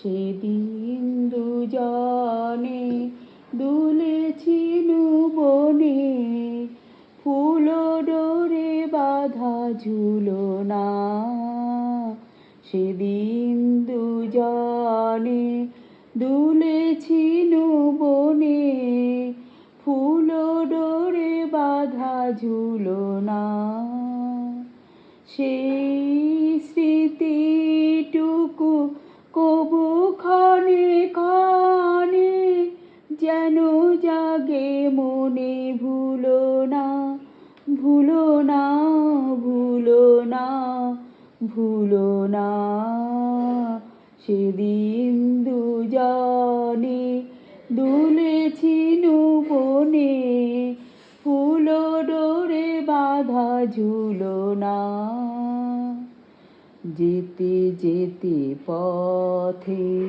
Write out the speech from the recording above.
সেদিন দুজনে দুলেছিল বনে ফুল ডোরে বাধা বাঁধা ঝুলনা সেদিন দুজনে দুলেছিল বনে ফুল ডোরে বাঁধা ঝুলনা সেই যেন জাগে মনে ভুলো না ভুলো না ভুলো না ভুলো না। সেদিন দুজনে দুলেছিল বনে ফুল ডোরে বাধা ঝুলো না। যেতে যেতে পথে